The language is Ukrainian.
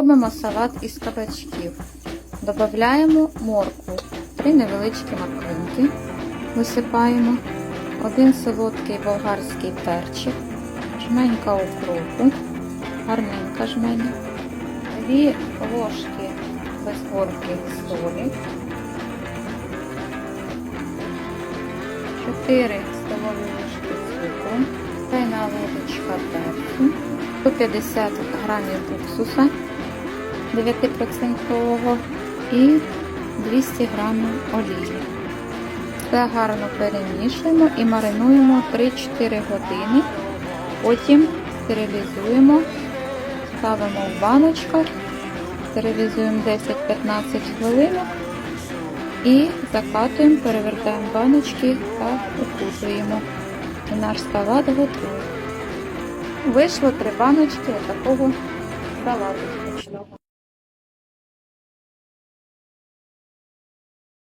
Робимо салат із кабачків. Додаємо моркву, три невеличкі морквинки, висипаємо, один солодкий болгарський перчик, жменька укропу, гарненька жменя, дві ложки без горки солі, 4 столові ложки цукру, чайна ложечка перцю, 150 грамів уксуса 9% і 200 грамів олії. Все гарно перемішуємо і маринуємо 3-4 години. Потім стерилізуємо, ставимо в баночках, стерилізуємо 10-15 хвилин і закатуємо, перевертаємо баночки та укутуємо. І наш салат готовий. Вийшло три баночки такого салату.